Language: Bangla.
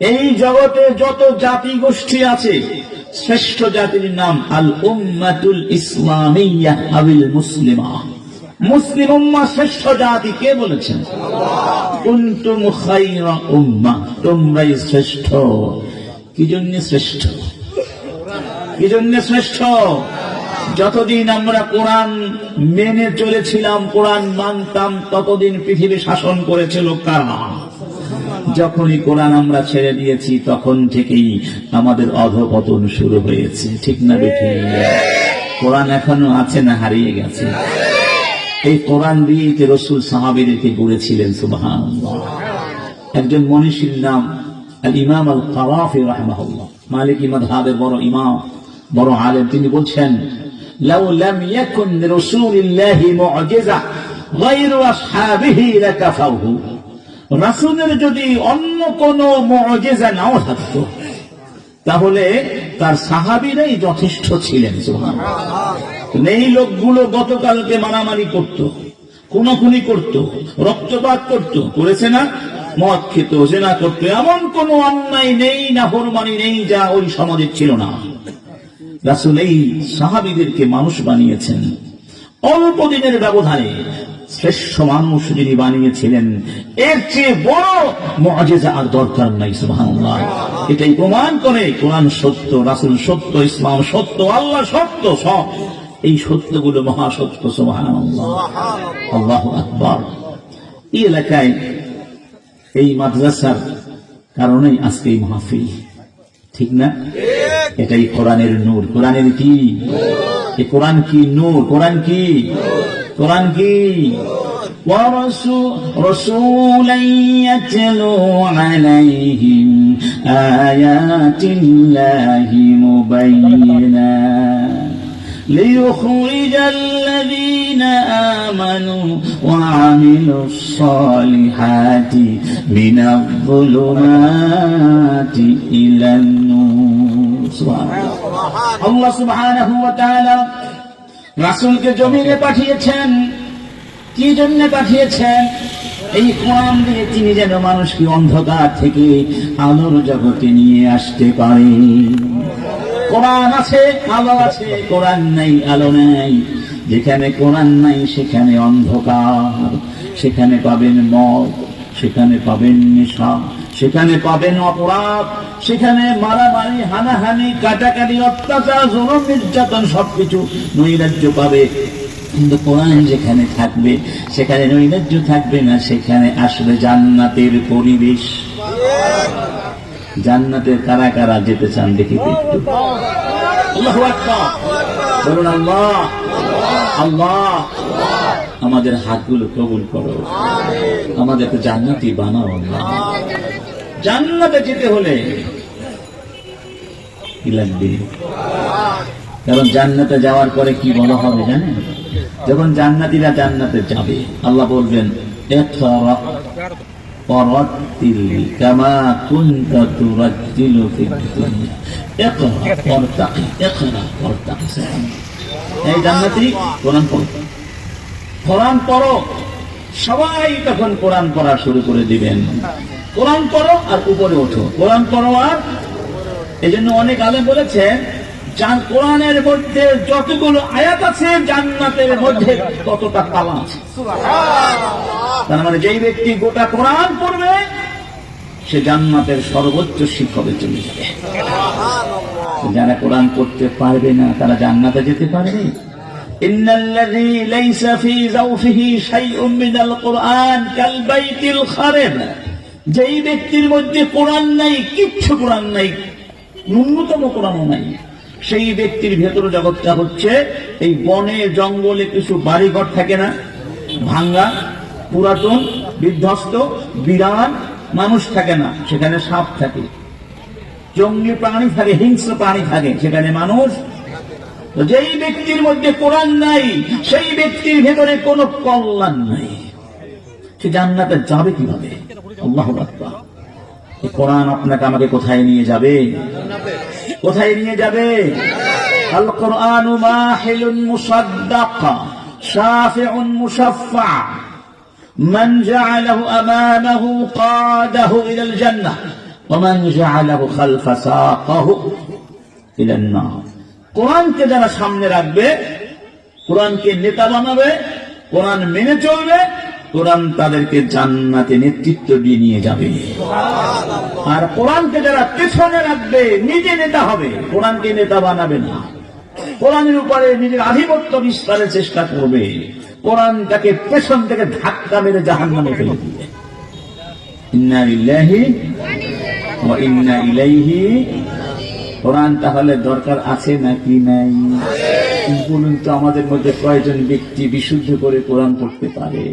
এই জগতে যত জাতি গোষ্ঠী আছে, শ্রেষ্ঠ জাতির নাম আল উম্মাতুল ইসলামিয়া মুসলিমা। মুসলিম উম্মা শ্রেষ্ঠ জাতি কে বলেছেন? কুন্তুম খাইরা উম্মা, তোমরাই শ্রেষ্ঠ। কি জন্য শ্রেষ্ঠ? কি জন্য শ্রেষ্ঠ? যতদিন আমরা কোরআন মেনে চলেছিলাম, কোরআন মানতাম, ততদিন পৃথিবী শাসন করেছিল কারা? যখনই কোরআন আমরা ছেড়ে দিয়েছি তখন থেকেই আমাদের অধপতন শুরু হয়েছে ঠিক না বেঠি কোরআন এখনো আছে না হারিয়ে গেছে এই কোরআন দিয়েই তো রসুল সাহাবিদেরকে গড়েছিলেন সুবাহান একজন মনীষীর নাম আল ইমাম আল কারাফি রহমাহুল্লাহ মালিক ইমাদের বড় ইমাম বড় আলেম তিনি বলছেন لو لم يكن لرسول الله معجزة غير أصحابه لكفوه রাসূলের যদি অন্য কোন মুজিজা নাও থাকতো, তাহলে তার সাহাবীরাই যথেষ্ট ছিলেন এই লোকগুলো গতকালকে মারামারি করত, খুনাখুনি করত, রক্তপাত করত, করেছে না? মদ খেত, জেনা করত, এমন কোন অন্যায় নেই না ফরমানি নেই যা ওই সমাজে ছিল না। রাসুল এই সাহাবিদেরকে মানুষ বানিয়েছেন। অল্প দিনের ব্যবধানে শ্রেষ্ঠ মানুষ যিনি বানিয়েছিলেন, এর চেয়ে বড় মজেজা আর দরকার নাই, সুবহানাল্লাহ। এটাই প্রমাণ করে কোরআন সত্য, রাসুল সত্য, ইসলাম সত্য, আল্লাহ সত্য, সব। এই সত্যগুলো মহাসত্য, সুবহানাল্লাহ। আল্লাহ আকবার। এই এলাকায় এই মাদ্রাসার কারণেই আজকে এই মাহফিল, ঠিক না? এটাই কোরআনের নূর। কোরআনের কি? কোরআন কি নূর? কোরআন কি? কোরআন কি ورسو- رسولا يتلو عليهم آيات الله مبينات ليخرج الذين آمنوا وعملوا الصالحات من الظلمات إلى النور سبحان الله আল্লাহ সুবহানাহু ওয়া তাআলা রাসূলকে জমিনে পাঠিয়েছেন। কি জন্য পাঠিয়েছেন? এই কোরআন দিয়ে তিনি যেন মানুষকে অন্ধকার থেকে আলোর জগতে নিয়ে আসতে পারে। কোরআন আছে, আলো আছে, কোরআন নাই, আলো নাই। যেখানে কোরআন নাই, সেখানে অন্ধকার। সেখানে পাবেন মদ, সেখানে পাবেন নেশা। সেখানে পাবেন অপরাধ, সেখানে মারামারি, হানাহানি, কাটাকাটি, অত্যাচার, জুলুম, নির্যাতন, সবকিছু নৈরাজ্য পাবে। কিন্তু কোরআন যেখানে থাকবে, সেখানে নৈরাজ্য থাকবে না, সেখানে আসবে জান্নাতের পরিবেশ। জান্নাতের কারা কারা যেতে চান দেখি একটু। বলুন, আল্লাহ। আল্লাহ। আমাদের হাতগুলো কবুল করো। আমাদেরকে জান্নাতি বানাও আল্লাহ। জান্নাতে যেতে হলে কি লাগবে? কারণ জান্নাতে যাওয়ার পরে কি বলা হবে জানেন? যখন জান্নাতিরা জান্নাতে যাবে, আল্লাহ বলবেন সবাই তখন কোরআন পড়া শুরু করে দিবেন। কোরআন পড়ো আর উপরে ওঠো কোরআন পড়ো আর এই জন্য অনেক আলে বলেছেন যার কোরআনের মধ্যে যতগুলো আয়াত আছে জান্নাতের মধ্যে ততটা তালা আছে তার মানে যেই ব্যক্তি গোটা কোরআন পড়বে সে জান্নাতের সর্বোচ্চ শিক্ষকে চলে যাবে যারা কোরআন পড়তে পারবে না তারা জান্নাতে যেতে পারবে إن الذي ليس في زوفه شيء من القرآن كالبيت الخرب যেই ব্যক্তির মধ্যে কোরআন নাই, কিচ্ছু কোরআন নাই, ন্যূনতম কোরআনও নাই। সেই ব্যক্তির ভেতর জগৎটা হচ্ছে এই বনে, জঙ্গলে কিছু বাড়িঘর থাকে না, ভাঙ্গা, পুরাতন, বিধ্বস্ত বিরান মানুষ থাকে না, সেখানে সাপ থাকে। জঙ্গলি প্রাণী থাকে, হিংস্র প্রাণী থাকে, সেখানে মানুষ। যেই ব্যক্তির মধ্যে কোরআন নাই, সেই ব্যক্তির ভেতরে কোনো কল্যাণ নাই। সে জান্নাতে যাবে কীভাবে? আল্লাহ আকবার এই কোরআন আপনাকে আমাকে কোথায় নিয়ে যাবে কোথায় নিয়ে যাবে আল কোরআন মাহিলুন মুসাদ্দাক শাফিউন মুশাফফা من جعله أمامه قاده إلى الجنة ومن جعله خلف ساقه إلى النار কোরআনকে যারা সামনে রাখবে কোরআনকে নেতা বানাবে কোরআন মেনে চলবে কোরআন তাদেরকে জান্নাতে নেতৃত্ব দিয়ে নিয়ে যাবে। আর কোরআনকে যারা পেছনে রাখবে নিজে নেতা হবে কোরআনকে নেতা বানাবে না। কোরআনের উপরে নিজের আধিপত্য বিস্তারের চেষ্টা করবে। কোরআনটাকে পেছন থেকে ধাক্কা মেরে জাহান নামে ফেলে দিবে। ইন্না লিল্লাহি ওয়া ইন্না ইলাইহি কোরআন তাহলে দরকার আছে নাকি নাই? বলুন তো আমাদের মধ্যে কয়জন ব্যক্তি বিশুদ্ধ করে কোরআন পড়তে পারে?